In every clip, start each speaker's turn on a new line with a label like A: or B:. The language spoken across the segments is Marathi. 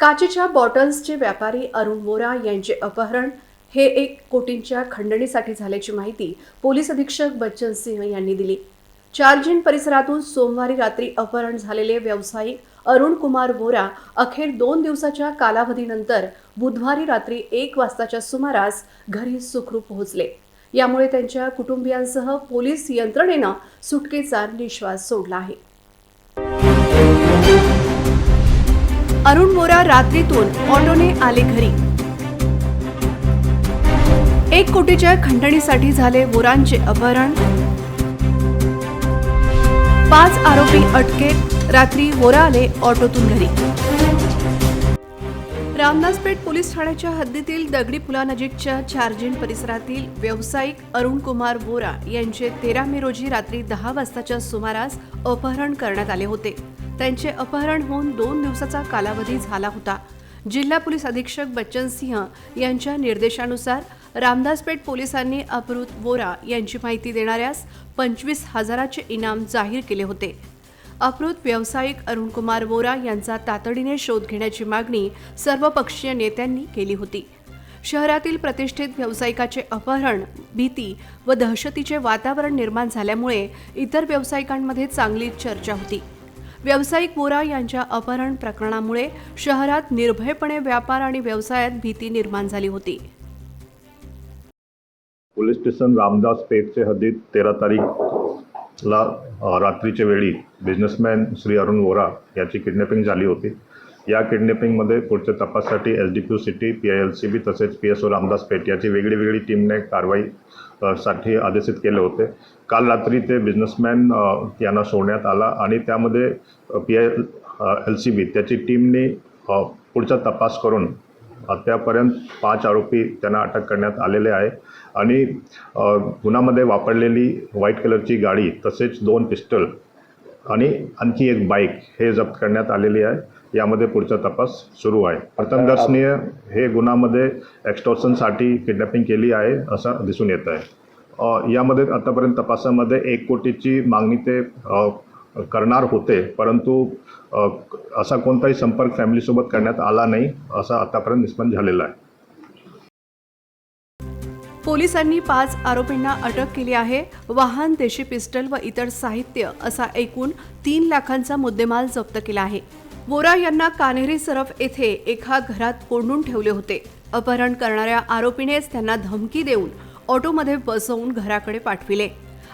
A: काचेच्या बॉटल्सचे व्यापारी अरुण वोरा यांचे अपहरण हे एक कोटींच्या खंडणीसाठी झाल्याची माहिती पोलीस अधीक्षक बच्चन सिंह यांनी दिली. चार्जिन परिसरातून सोमवारी रात्री अपहरण झालेले व्यावसायिक अरुण कुमार वोरा अखेर दोन दिवसाच्या कालावधीनंतर बुधवारी रात्री एक वाजताच्या सुमारास घरी सुखरूप पोहोचले. यामुळे त्यांच्या कुटुंबियांसह पोलीस यंत्रणेनं सुटकेचा निश्वास सोडला आहे. अरुण मोरा रात्रीतून ऑटोने आले घरी. एक कोटीच्या खंडणीसाठी झाले वोरांचे अपहरण. पाच आरोपी अटकेत. रात्री वोरा आले ऑटोतून घरी. रामदासपेठ पोलीस ठाण्याच्या हद्दीतील दगडी पुलानजीकच्या चार्जिन परिसरातील व्यावसायिक अरुण कुमार वोरा यांचे तेरा मे रोजी रात्री दहा वाजताच्या सुमारास अपहरण करण्यात आले होते. त्यांचे अपहरण होऊन दोन दिवसाचा कालावधी झाला होता. जिल्हा पोलीस अधीक्षक बच्चन सिंह यांच्या निर्देशानुसार रामदासपेठ पोलिसांनी अपहृत वोरा यांची माहिती देणाऱ्यास पंचवीस हजाराचे इनाम जाहीर केले होते. अपहृत व्यावसायिक अरुणकुमार वोरा यांचा तातडीने शोध घेण्याची मागणी सर्वपक्षीय नेत्यांनी केली होती. शहरातील प्रतिष्ठित व्यावसायिकाचे अपहरण भीती व दहशतीचे वातावरण निर्माण झाल्यामुळे इतर व्यावसायिकांमध्ये चांगली चर्चा होती. व्यावसायिक वोरा यांच्या अपहरण प्रकरणामुळे शहरात निर्भयपणे व्यापार आणि व्यवसायात भीती निर्माण झाली होती.
B: पोलीस स्टेशन रामदास पेठचे हद्दीत तेरा तारीखला रात्रीच्या वेळी बिझनेसमॅन श्री अरुण वोरा याची किडनॅपिंग झाली होती. या किडनॅपिंगमध्ये पुढच्या तपासासाठी S D P city P I L C B तसेच P S O Ramdas Peth याची वेगळी वेगळी टीमने कारवाई साठी आदेशित केले होते. काल रात्री ते बिझनेसमॅन यांना सोडण्यात आला आणि त्यामध्ये P I L C B त्याची टीमने पुढचा तपास करून अद्यापर्यंत पाच आरोपी त्यांना अटक करण्यात आलेले आहे आणि अ, गुन्ह्यामध्ये वापरलेली व्हाईट कलरची गाडी तसेच दोन पिस्टल आणि आणखी एक बाईक हे जप्त करण्यात आलेली आहे. यामध्ये पुढचा तपास सुरू आहे. प्रथमदर्शनीय हे गुन्ह्यामध्ये एक्स्टॉर्शनसाठी किडनॅपिंग केली आहे असं दिसून येत आहे. यामध्ये आतापर्यंत तपासामध्ये एक कोटीची मागणी ते करणार होते परंतु असा कोणताही संपर्क फॅमिलीसोबत करण्यात आला नाही असा आतापर्यंत निष्पन्न झालेला आहे.
A: पोलिसांनी पाच आरोपींना अटक केली आहे. वाहन देशी पिस्टल व इतर साहित्य असा एकूण तीन लाखांचा मुद्देमाल जप्त केला आहे. वोरा यांना कान्हेरी सरफ येथे एका घरात कोंडून ठेवले होते. अपहरण करणाऱ्या आरोपीनेच त्यांना धमकी देऊन ऑटोमध्ये बसवून घराकडे पाठविले.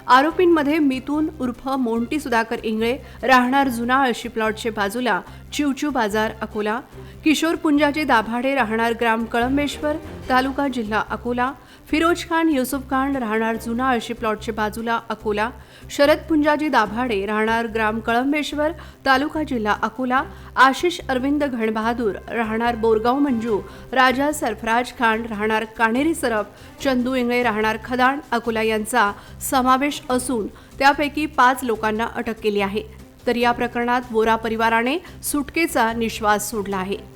A: आरोपींमध्ये मिथून उर्फ मोंटी सुधाकर इंगळे राहणार जुना अळशी प्लॉटचे बाजूला चिवचू बाजार अकोला किशोर पुंजाजी दाभाडे राहणार ग्राम कळंबेश्वर तालुका जिल्हा अकोला. फिरोज खान युसुफ खान राहणार जुना अळशी प्लॉटच्या बाजूला अकोला. शरद पुंजाजी दाभाडे राहणार ग्राम कळंबेश्वर तालुका जिल्हा अकोला. आशिष अरविंद घणबहादूर राहणार बोरगाव मंजू. राजा सरफराज खान राहणार कान्हेरी सरफ चंदू इंगळे राहणार खदाण अकोला यांचा समावेश असून त्यापैकी पाच लोकांना अटक केली आहे. तर या प्रकरणात बोरा परिवाराने सुटकेचा निश्वास सोडला आहे.